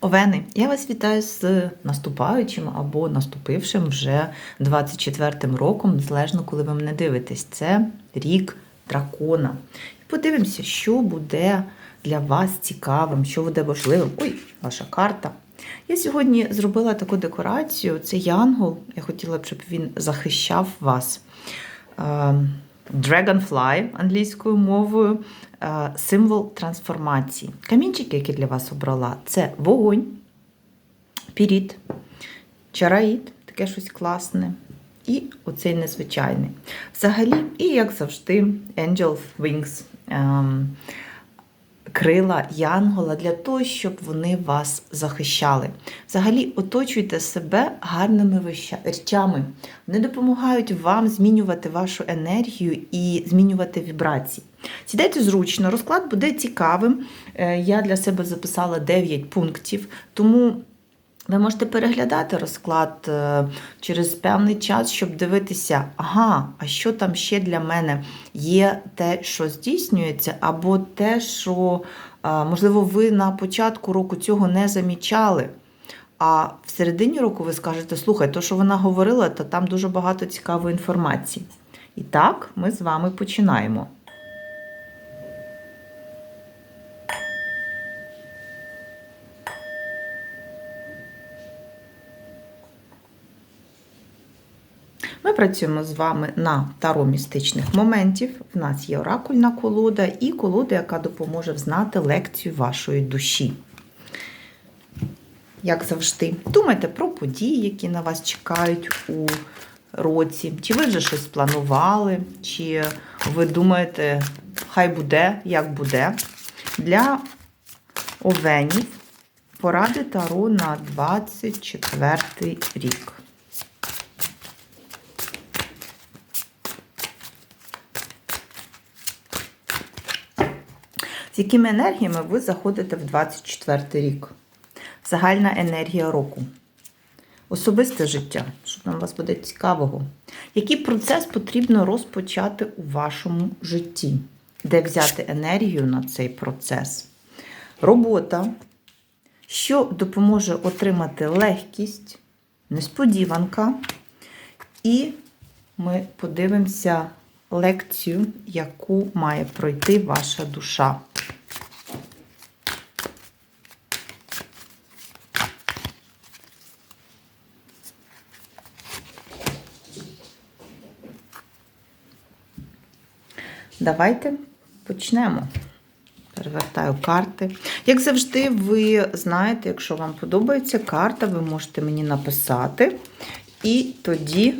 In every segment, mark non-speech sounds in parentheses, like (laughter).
Овени, я вас вітаю з наступаючим або наступившим вже 24-м роком, залежно коли ви мене дивитесь. Це рік дракона. Подивимося, що буде для вас цікавим, що буде важливим. Ой, ваша карта. Я сьогодні зробила таку декорацію. Це янгол. Я хотіла б, щоб він захищав вас. Ем, Dragonfly англійською мовою, е, символ трансформації. Камінчики, які для вас обрала, це вогонь, піріт, чараїд, таке щось класне. І оцей незвичайний. Взагалі, і як завжди, Angel Wings. Крила Янгола для того, щоб вони вас захищали. Взагалі, оточуйте себе гарними речами. Вони допомагають вам змінювати вашу енергію і змінювати вібрації. Сідайте зручно, розклад буде цікавим. Е, Я для себе записала 9 пунктів, тому. Ви можете переглядати розклад е, через певний час, щоб дивитися, ага, а що там ще для мене є те, що здійснюється, або те, що, е, можливо, ви на початку року цього не замічали. А в середині року ви скажете, слухай, то, що вона говорила, то там дуже багато цікавої інформації. І так, ми з вами починаємо. Ми працюємо з вами на таро містичних моментів. В нас є оракульна колода і колода, яка допоможе взнати лекцію вашої душі. Як завжди, думайте про події, які на вас чекають у році. Чи ви вже щось планували, чи ви думаєте, хай буде, як буде. Для овенів поради таро на 24 рік. З якими енергіями ви заходите в 24 рік? Загальна енергія року. Особисте життя, що там вас буде цікавого. Який процес потрібно розпочати у вашому житті? Де взяти енергію на цей процес? Робота, що допоможе отримати легкість, несподіванка. І ми подивимося лекцію, яку має пройти ваша душа. Давайте почнемо. Перевертаю карти. Як завжди, ви знаєте, якщо вам подобається карта, ви можете мені написати і тоді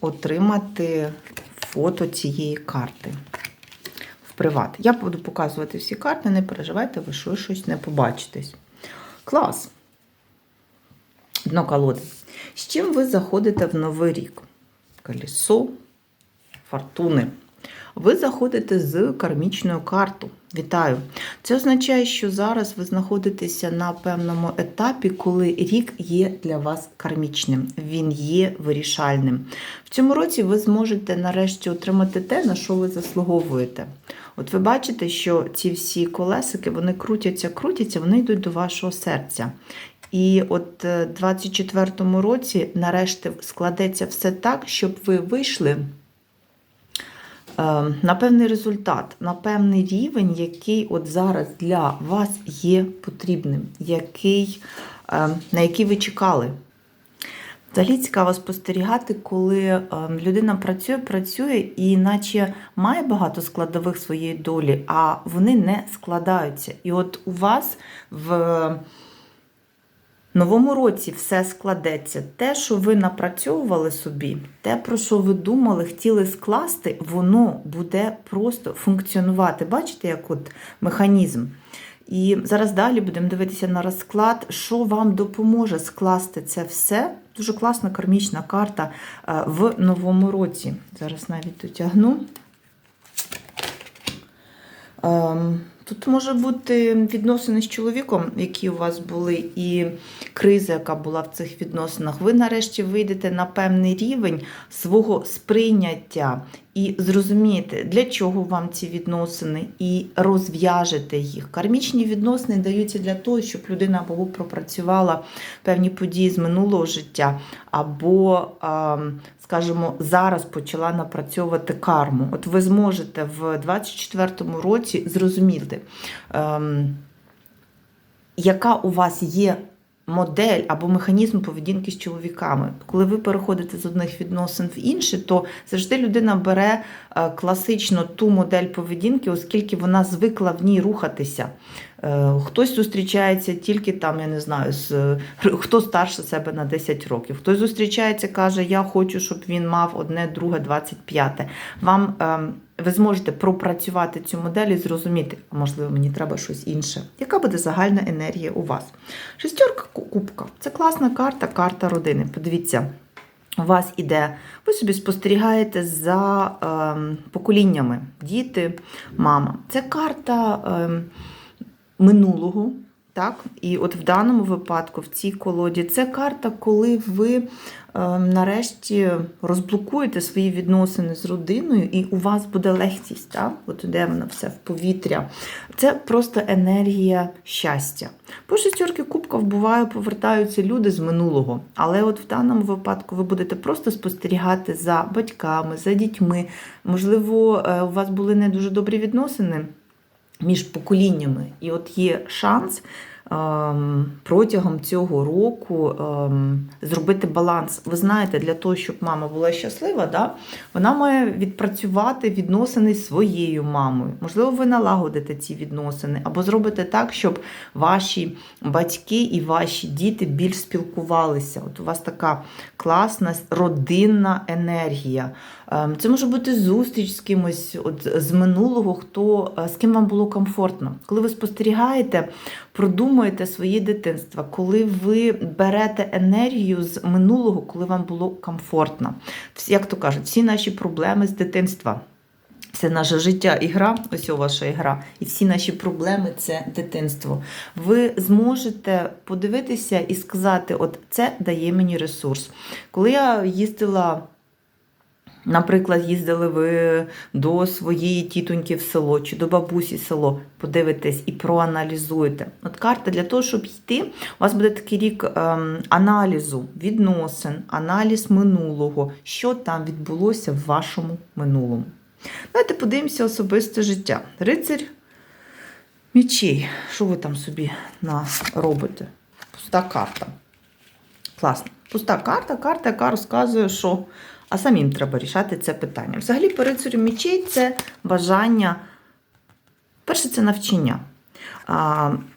отримати фото цієї карти в приват. Я буду показувати всі карти, не переживайте, ви що щось не побачитесь. Клас. Дно колоди. З чим ви заходите в новий рік? Колесо фортуни. Ви заходите з кармічною карту. Вітаю! Це означає, що зараз ви знаходитеся на певному етапі, коли рік є для вас кармічним, він є вирішальним. В цьому році ви зможете нарешті отримати те, на що ви заслуговуєте. От ви бачите, що ці всі колесики вони крутяться, крутяться, вони йдуть до вашого серця. І от е, в 24-му році нарешті складеться все так, щоб ви вийшли на певний результат, на певний рівень, який от зараз для вас є потрібним, який, е, на який ви чекали. Взагалі цікаво спостерігати, коли е, людина працює, працює і наче має багато складових своєї долі, а вони не складаються. І от у вас в новому році все складеться. Те, що ви напрацьовували собі, те, про що ви думали, хотіли скласти, воно буде просто функціонувати. Бачите, як от механізм. І зараз далі будемо дивитися на розклад, що вам допоможе скласти це все. Дуже класна кармічна карта е, в новому році. Зараз навіть дотягну. Ем, Тут може бути відносини з чоловіком, які у вас були, і криза, яка була в цих відносинах. Ви нарешті вийдете на певний рівень свого сприйняття і зрозумієте, для чого вам ці відносини, і розв'яжете їх. Кармічні відносини даються для того, щоб людина або пропрацювала певні події з минулого життя, або, скажімо, зараз почала напрацьовувати карму. От ви зможете в 24-му році зрозуміти, ем, яка у вас є модель або механізм поведінки з чоловіками. Коли ви переходите з одних відносин в інші, то завжди людина бере е, класично ту модель поведінки, оскільки вона звикла в ній рухатися. Е, Хтось зустрічається тільки там, я не знаю, з хто старше себе на 10 років. Хтось зустрічається, каже, я хочу, щоб він мав одне, друге, 25. Вам ем, ви зможете пропрацювати цю модель і зрозуміти, а можливо, мені треба щось інше. Яка буде загальна енергія у вас? Шестерка кубка це класна карта, карта родини. Подивіться. У вас іде, ви собі спостерігаєте за ем, поколіннями діти, мама. Це карта ем, минулого. Так? І от в даному випадку, в цій колоді, це карта, коли ви е, нарешті розблокуєте свої відносини з родиною, і у вас буде легкість. Так? От іде вона все в повітря. Це просто енергія щастя. По шестерки кубків буває, повертаються люди з минулого. Але от в даному випадку ви будете просто спостерігати за батьками, за дітьми. Можливо, е, у вас були не дуже добрі відносини між поколіннями. І от є шанс ем, протягом цього року зробити баланс. Ви знаєте, для того, щоб мама була щаслива, да, вона має відпрацювати відносини з своєю мамою. Можливо, ви налагодите ці відносини, або зробите так, щоб ваші батьки і ваші діти більш спілкувалися. От у вас така класна родинна енергія. Ем, Це може бути зустріч з кимось от, з минулого, хто е, з ким вам було комфортно. Коли ви спостерігаєте, продумуєте своє дитинство, коли ви берете енергію з минулого, коли вам було комфортно. Як то кажуть, всі наші проблеми з дитинства. Це наше життя і гра, ось ваша ігра, і всі наші проблеми це дитинство. Ви зможете подивитися і сказати: от це дає мені ресурс. Коли я їздила. Наприклад, їздили ви до своєї тітоньки в село чи до бабусі в село, подивитесь і проаналізуєте. От карта для того, щоб йти, у вас буде такий рік ем, аналізу, відносин, аналіз минулого, що там відбулося в вашому минулому. Давайте подивимося особисте життя. Рицарь мічей. Що ви там собі робите? Пуста карта. Класно. Пуста карта, карта, яка розказує, що а самим треба рішати це питання. Взагалі, по рицарю мічей це бажання. Перше, це навчання.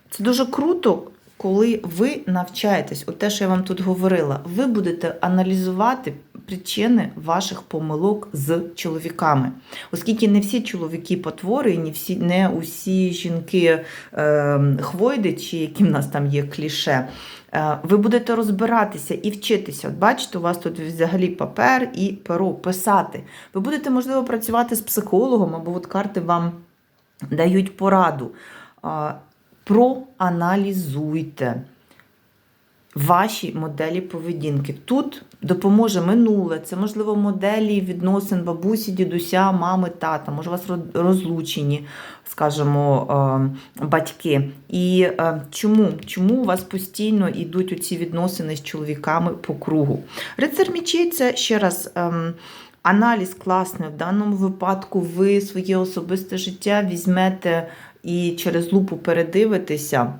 Це дуже круто, коли ви навчаєтесь, от те, що я вам тут говорила, ви будете аналізувати причини ваших помилок з чоловіками. Оскільки не всі чоловіки потвори, не всі, не усі жінки е, хвойди, чи які в нас там є кліше. Е, Ви будете розбиратися і вчитися. От бачите, у вас тут взагалі папер і перо писати. Ви будете, можливо, працювати з психологом, або от карти вам дають пораду. Проаналізуйте ваші моделі поведінки. Тут допоможе минуле, це, можливо, моделі відносин бабусі, дідуся, мами, тата, може, у вас розлучені, скажімо, е, батьки. І е, чому? Чому у вас постійно йдуть оці відносини з чоловіками по кругу? Рицар мічей це ще раз. ем, Аналіз класний. В даному випадку ви своє особисте життя візьмете і через лупу передивитися,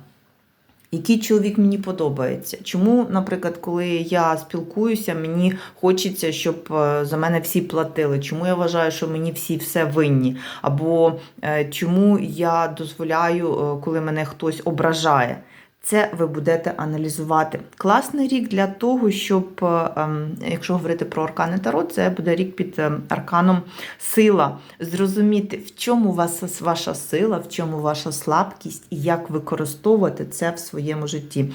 який чоловік мені подобається. Чому, наприклад, коли я спілкуюся, мені хочеться, щоб е, за мене всі платили. Чому я вважаю, що мені всі все винні? Або е, чому я дозволяю, е, коли мене хтось ображає? Це ви будете аналізувати. Класний рік для того, щоб, е, ем, якщо говорити про аркани Таро, це буде рік під ем, арканом сила. Зрозуміти, в чому у вас ваша сила, в чому ваша слабкість і як використовувати це в своєму житті.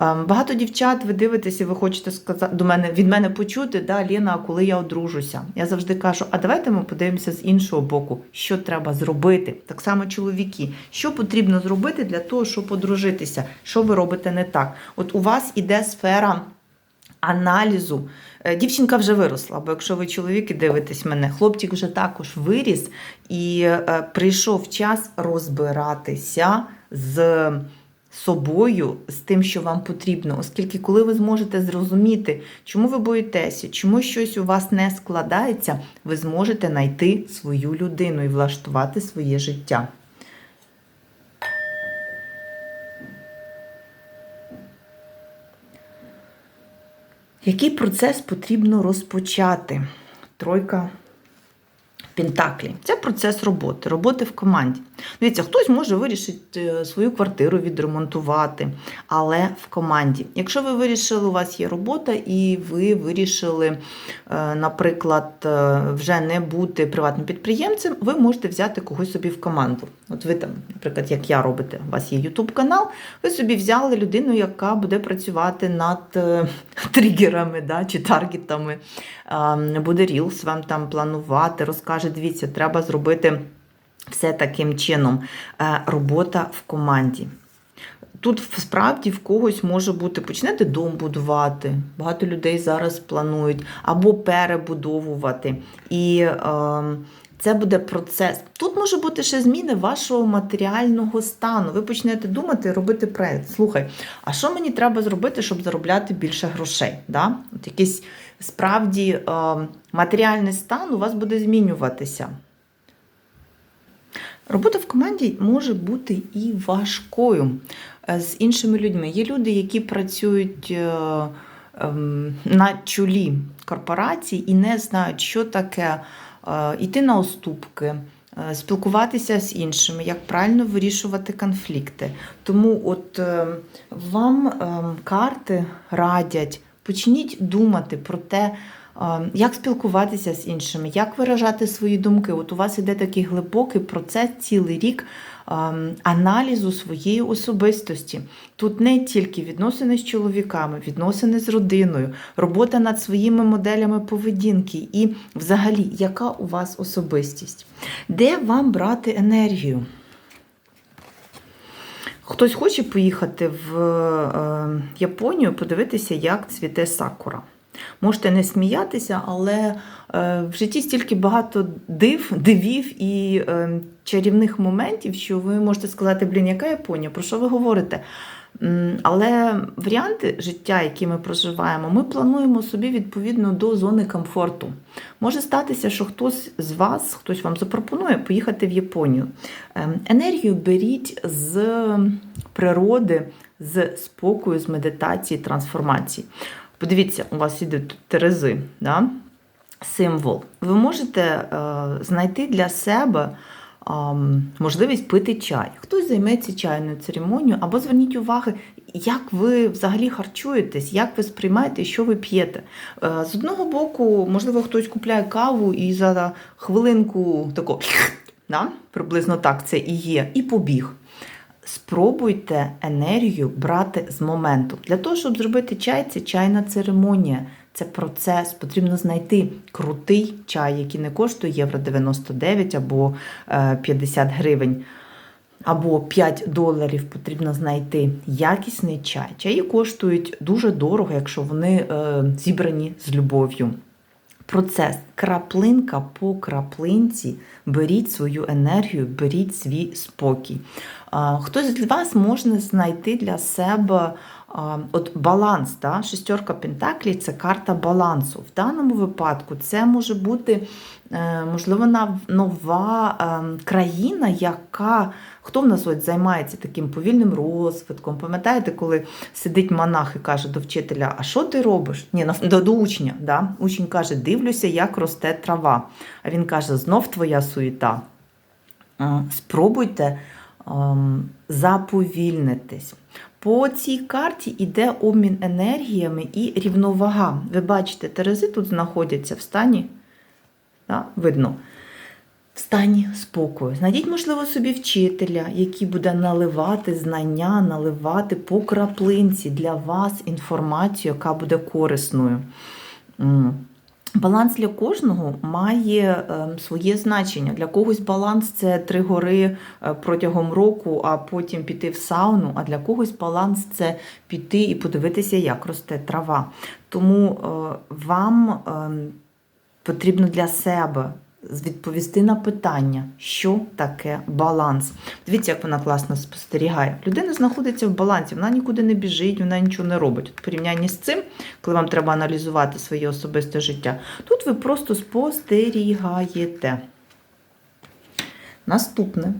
Ем, Багато дівчат, ви дивитеся, ви хочете сказати до мене від мене почути, да, Ліна, коли я одружуся. Я завжди кажу: а давайте ми подивимося з іншого боку, що треба зробити. Так само чоловіки, що потрібно зробити для того, щоб одружитися, що ви робите не так. От у вас іде сфера. Аналізу. Е, Дівчинка вже виросла, бо якщо ви чоловіки дивитесь мене, хлопчик вже також виріс і е, прийшов час розбиратися з собою, з тим, що вам потрібно. Оскільки, коли ви зможете зрозуміти, чому ви боїтеся, чому щось у вас не складається, ви зможете знайти свою людину і влаштувати своє життя. Який процес потрібно розпочати? Тройка Пентаклі. Це процес роботи, роботи в команді. Дивіться, хтось може вирішити е, свою квартиру відремонтувати, але в команді. Якщо ви вирішили, у вас є робота, і ви вирішили, е, наприклад, е, вже не бути приватним підприємцем, ви можете взяти когось собі в команду. От ви там, наприклад, як я робите, у вас є YouTube канал, ви собі взяли людину, яка буде працювати над (laughs) тригерами да, чи таргетами, буде рілс вам там планувати, розкаже, дивіться, треба зробити все таким чином. Е, Робота в команді. Тут справді в когось може бути, почнете дом будувати, багато людей зараз планують, або перебудовувати. І е, це буде процес. Тут може бути ще зміни вашого матеріального стану. Ви почнете думати, робити проєкт. Слухай, а що мені треба зробити, щоб заробляти більше грошей? Да? От якийсь справді е, матеріальний стан у вас буде змінюватися. Робота в команді може бути і важкою е, з іншими людьми. Є люди, які працюють е, ем, на чолі корпорацій і не знають, що таке йти на уступки. Спілкуватися з іншими, як правильно вирішувати конфлікти. Тому от е, вам ем, карти радять, почніть думати про те, як спілкуватися з іншими, як виражати свої думки. От у вас іде такий глибокий процес цілий рік аналізу своєї особистості. Тут не тільки відносини з чоловіками, відносини з родиною, робота над своїми моделями поведінки і, взагалі, яка у вас особистість, де вам брати енергію? Хтось хоче поїхати в е, Японію, подивитися, як цвіте сакура. Можете не сміятися, але е, в житті стільки багато див, дивів і е, чарівних моментів, що ви можете сказати, блін, яка Японія, про що ви говорите? Але варіанти життя, які ми проживаємо, ми плануємо собі відповідно до зони комфорту. Може статися, що хтось з вас, хтось вам запропонує поїхати в Японію. Ем, енергію беріть з природи, з спокою, з медитації, трансформації. Подивіться, у вас іде тут терези, да? символ. Ви можете е, знайти для себе е, можливість пити чай. Хтось займеться чайною церемонією, або зверніть увагу, як ви взагалі харчуєтесь, як ви сприймаєте, що ви п'єте. Е, з одного боку, можливо, хтось купляє каву і за хвилинку тако, (clears throat) да? приблизно так це і є, і побіг. Спробуйте енергію брати з моменту. Для того, щоб зробити чай, це чайна церемонія, це процес. Потрібно знайти крутий чай, який не коштує євро 99 або 50 е, гривень. Або 5 доларів потрібно знайти якісний чай. Чаї коштують дуже дорого, якщо вони е, зібрані з любов'ю. Процес краплинка по краплинці, беріть свою енергію, беріть свій спокій. Хтось з вас може знайти для себе от баланс. Да? Шестерка Пентаклі це карта балансу. В даному випадку це може бути, е, можливо, нова ем, країна, яка хто в нас ось займається таким повільним розвитком. Пам'ятаєте, коли сидить монах і каже до вчителя, а що ти робиш? Ні, до, до учня. Да? Учень каже, дивлюся, як росте трава. А він каже, знов твоя суєта. Спробуйте ем, заповільнитись. По цій карті йде обмін енергіями і рівновага. Ви бачите, Терези тут знаходяться в стані, да, видно, в стані спокою. Знайдіть, можливо, собі вчителя, який буде наливати знання, наливати по краплинці для вас інформацію, яка буде корисною. Баланс для кожного має е, своє значення. Для когось баланс це три гори е, протягом року, а потім піти в сауну. А для когось баланс це піти і подивитися, як росте трава. Тому е, вам е, потрібно для себе відповісти на питання, що таке баланс. Дивіться, як вона класно спостерігає. Людина знаходиться в балансі, вона нікуди не біжить, вона нічого не робить. В порівнянні з цим, коли вам треба аналізувати своє особисте життя, тут ви просто спостерігаєте. Наступне.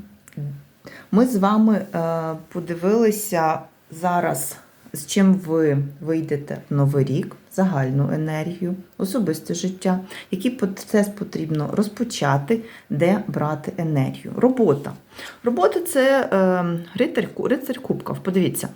Ми з вами е, подивилися зараз, з чим ви вийдете в новий рік, загальну енергію, особисте життя, який процес потрібно розпочати, де брати енергію. Робота. Робота це е, рицар, рицар кубків. Подивіться.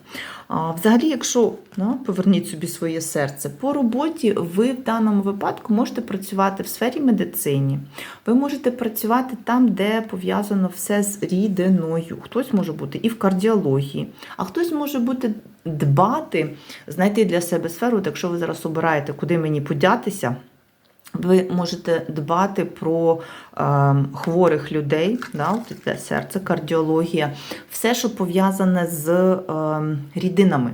Взагалі, якщо ну, поверніть собі своє серце, по роботі ви в даному випадку можете працювати в сфері медицині, ви можете працювати там, де пов'язано все з рідиною. Хтось може бути і в кардіології, а хтось може бути дбати, знайти для себе сферу, от якщо ви зараз обираєте, куди мені подятися. Ви можете дбати про е, хворих людей, да, це серце, кардіологія, все, що пов'язане з е, рідинами,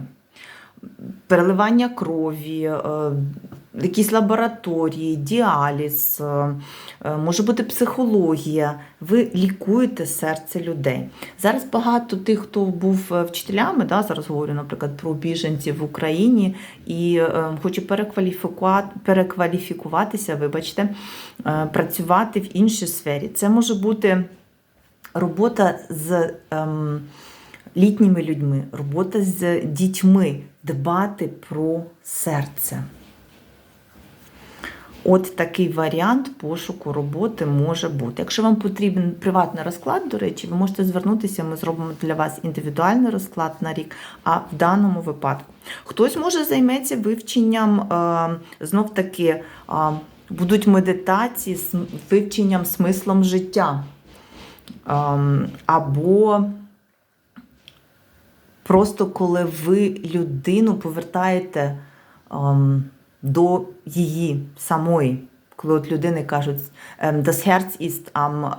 переливання крові, е, якісь лабораторії, діаліз, е, е, може бути психологія. Ви лікуєте серце людей. Зараз багато тих, хто був е, вчителями, да, зараз говорю, наприклад, про біженців в Україні і хоче перекваліфікувати, перекваліфікуватися, вибачте, працювати в іншій сфері. Це може бути робота з. Ем, Літніми людьми, робота з дітьми, дбати про серце. От такий варіант пошуку роботи може бути. Якщо вам потрібен приватний розклад, до речі, ви можете звернутися, ми зробимо для вас індивідуальний розклад на рік, а в даному випадку. Хтось може займеться вивченням, е, знов таки, е, будуть медитації з вивченням смислом життя. Е, або просто коли ви людину повертаєте ем, до її самої. Коли от людини кажуть, das Herz ist am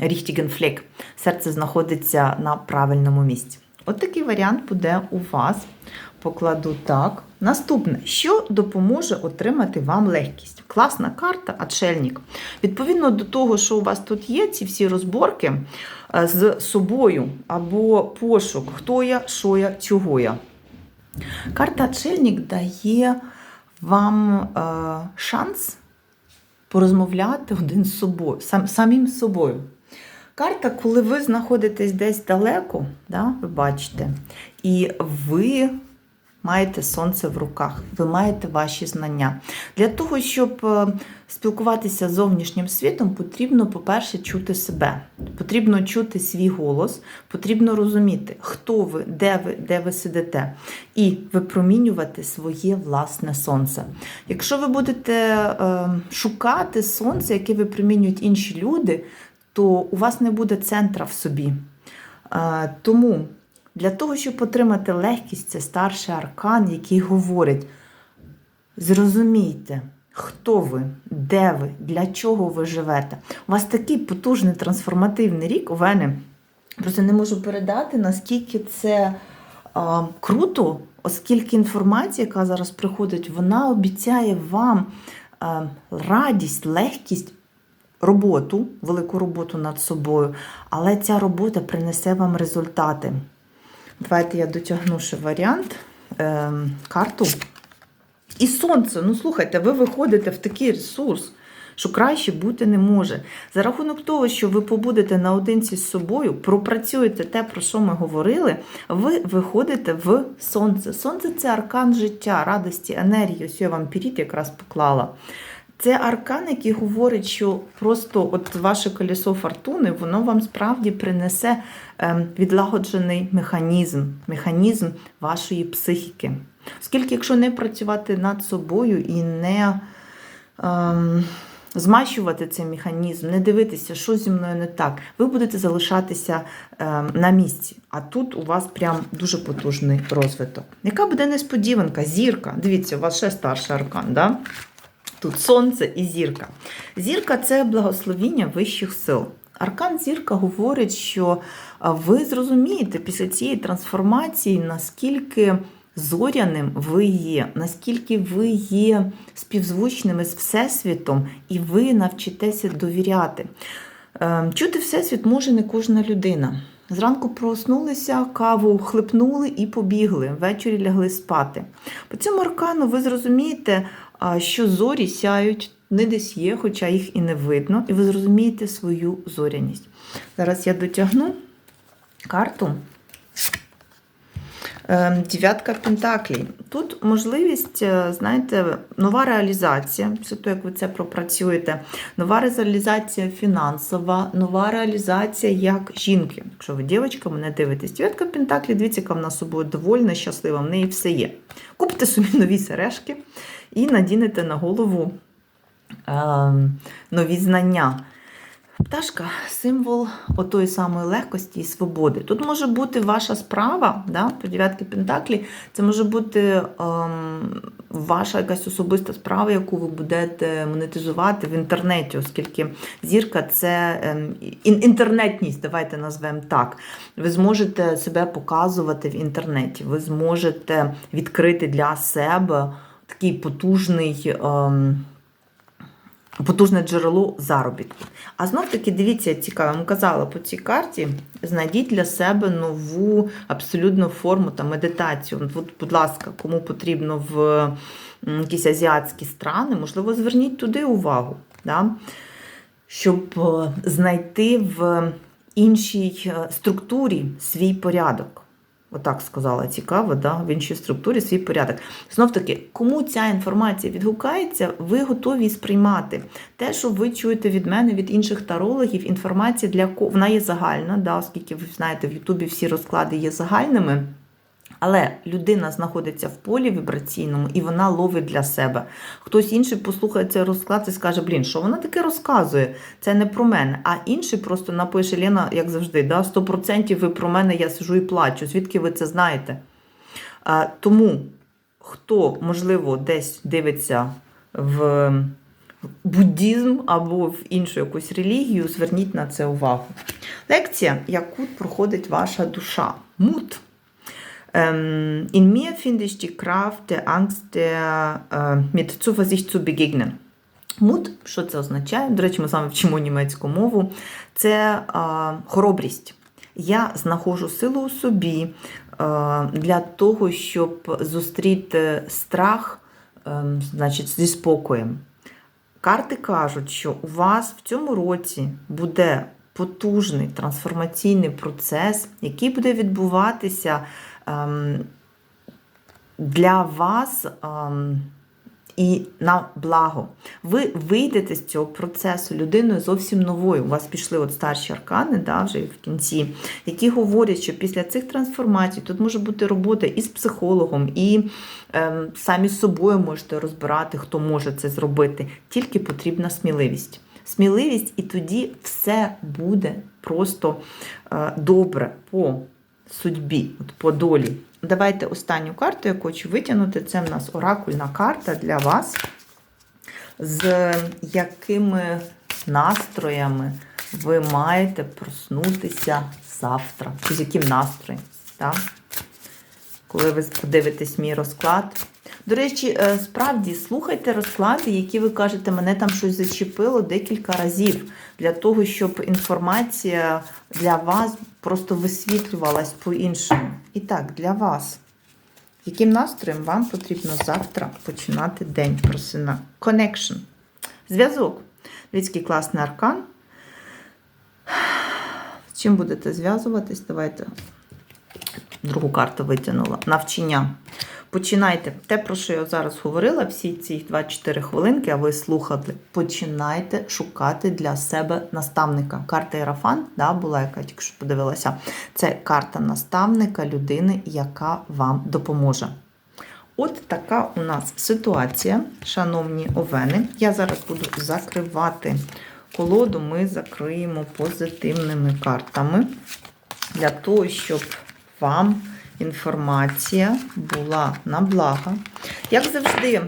richtigen Fleck. Серце знаходиться на правильному місці. От такий варіант буде у вас. Покладу так. Наступне, що допоможе отримати вам легкість? Класна карта, отшельник. Відповідно до того, що у вас тут є, ці всі розборки е, з собою або пошук, хто я, що я, чого я. Карта отшельник дає вам е, шанс порозмовляти один з собою, сам, самим собою. Карта, коли ви знаходитесь десь далеко, да, ви бачите, і ви маєте сонце в руках, ви маєте ваші знання. Для того, щоб е, спілкуватися з зовнішнім світом, потрібно, по-перше, чути себе. Потрібно чути свій голос, потрібно розуміти, хто ви, де ви, де ви сидите, і випромінювати своє власне сонце. Якщо ви будете е, шукати сонце, яке випромінюють інші люди, то у вас не буде центра в собі. Е, тому для того, щоб отримати легкість, це старший аркан, який говорить: зрозумійте, хто ви, де ви, для чого ви живете. У вас такий потужний трансформативний рік, у мене просто не можу передати, наскільки це а, круто, оскільки інформація, яка зараз приходить, вона обіцяє вам а, радість, легкість. Роботу, велику роботу над собою, але ця робота принесе вам результати. Давайте я дотягну ще варіант, е, карту. І сонце. Ну, слухайте, ви виходите в такий ресурс, що краще бути не може. За рахунок того, що ви побудете наодинці з собою, пропрацюєте те, про що ми говорили, ви виходите в сонце. Сонце це аркан життя, радості, енергії. Ось я вам піріт якраз поклала. Це аркан, який говорить, що просто от ваше колесо фортуни, воно вам справді принесе ем, відлагоджений механізм, механізм вашої психіки. Оскільки, якщо не працювати над собою і не ем, змащувати цей механізм, не дивитися, що зі мною не так, ви будете залишатися ем, на місці. А тут у вас прям дуже потужний розвиток. Яка буде несподіванка? Зірка. Дивіться, у вас ще старший аркан, да? Тут сонце і зірка. Зірка це благословіння вищих сил. Аркан зірка говорить, що ви зрозумієте після цієї трансформації, наскільки зоряним ви є, наскільки ви є співзвучними з Всесвітом, і ви навчитеся довіряти. Е, Чути Всесвіт може не кожна людина. Зранку проснулися, каву хлипнули і побігли, ввечері лягли спати. По цьому аркану ви зрозумієте, що зорі сяють, не десь є, хоча їх і не видно, і ви зрозумієте свою зоряність. Зараз я дотягну карту. Ем, Дев'ятка Пентаклей. Тут можливість, е, знаєте, нова реалізація, після того, як ви це пропрацюєте, нова реалізація фінансова, нова реалізація як жінки. Якщо ви дівчинка, мене дивитесь. Дев'ятка Пентаклей, дивіться, яка вона собою довольна, щаслива, в неї все є. Купите собі нові сережки і надінете на голову ем, нові знання. Пташка символ отої самої легкості і свободи. Тут може бути ваша справа, да, по дев'ятки Пентаклі, це може бути ем, ваша якась особиста справа, яку ви будете монетизувати в інтернеті, оскільки зірка це ем, ін- інтернетність, давайте назвемо так. Ви зможете себе показувати в інтернеті, ви зможете відкрити для себе такий потужний. Ем, потужне джерело заробітку. А знов таки, дивіться, цікаво, вам казала по цій карті, знайдіть для себе нову абсолютно форму та медитацію. От, будь ласка, кому потрібно в якісь азіатські страни, можливо, зверніть туди увагу, да? щоб е, знайти в іншій е, структурі свій порядок. Отак сказала, цікаво, да? в іншій структурі свій порядок. Знов таки, кому ця інформація відгукається, ви готові сприймати. Те, що ви чуєте від мене, від інших тарологів, інформація для кого вона є загальна, да? оскільки ви знаєте, в Ютубі всі розклади є загальними. Але людина знаходиться в полі вібраційному і вона ловить для себе. Хтось інший послухає цей розклад і скаже, блін, що вона таке розказує? Це не про мене. А інший просто напише Лена, як завжди, да, 100% ви про мене, я сижу і плачу. Звідки ви це знаєте? А, тому, хто, можливо, десь дивиться в буддізм або в іншу якусь релігію, зверніть на це увагу. Лекція, яку проходить ваша душа. Мут. Ähm, in mir finde ich die Kraft der Angst der, äh, mit Zuversicht zu begegnen. Мут, що це означає? До речі, ми вами вчимо німецьку мову. Це а, хоробрість. Я знаходжу силу у собі а, для того, щоб зустріти страх ем, значить, зі спокоєм. Карти кажуть, що у вас в цьому році буде потужний трансформаційний процес, який буде відбуватися для вас ем, і на благо. Ви вийдете з цього процесу людиною зовсім новою. У вас пішли от старші аркани, да, вже в кінці, які говорять, що після цих трансформацій тут може бути робота і з психологом, і ем, самі з собою можете розбирати, хто може це зробити. Тільки потрібна сміливість. Сміливість, і тоді все буде просто е, добре по судьбі, от по долі. Давайте останню карту, яку хочу витягнути. Це в нас оракульна карта для вас. З якими настроями ви маєте проснутися завтра? З яким настроєм? Так? Коли ви подивитесь мій розклад. До речі, е, справді слухайте розклади, які ви кажете, мене там щось зачепило декілька разів, для того, щоб інформація для вас просто висвітлювалась по-іншому. І так, для вас. Яким настроєм вам потрібно завтра починати день просина? Connection. Зв'язок. Який класний аркан. З чим будете зв'язуватись? Давайте другу карту витягнула. Навчання. Починайте те, про що я зараз говорила, всі ці 24 хвилинки, а ви слухали. Починайте шукати для себе наставника. Карта Ерафан да, була, яка тільки що подивилася. Це карта наставника людини, яка вам допоможе. От така у нас ситуація, шановні овени. Я зараз буду закривати колоду. Ми закриємо позитивними картами для того, щоб вам інформація була на благо. Як завжди,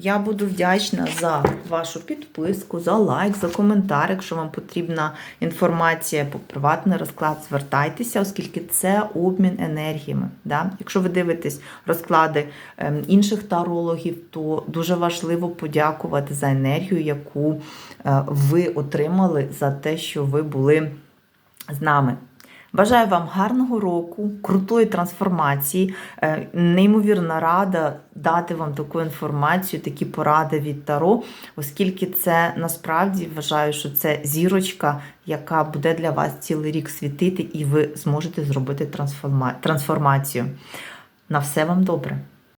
я буду вдячна за вашу підписку, за лайк, за коментар. Якщо вам потрібна інформація по приватний розклад, звертайтеся, оскільки це обмін енергіями. Да? Якщо ви дивитесь розклади ем, інших тарологів, то дуже важливо подякувати за енергію, яку е, ви отримали за те, що ви були з нами. Бажаю вам гарного року, крутої трансформації. Е, Неймовірна рада дати вам таку інформацію, такі поради від Таро, оскільки це насправді вважаю, що це зірочка, яка буде для вас цілий рік світити, і ви зможете зробити трансформа- трансформацію. На все вам добре!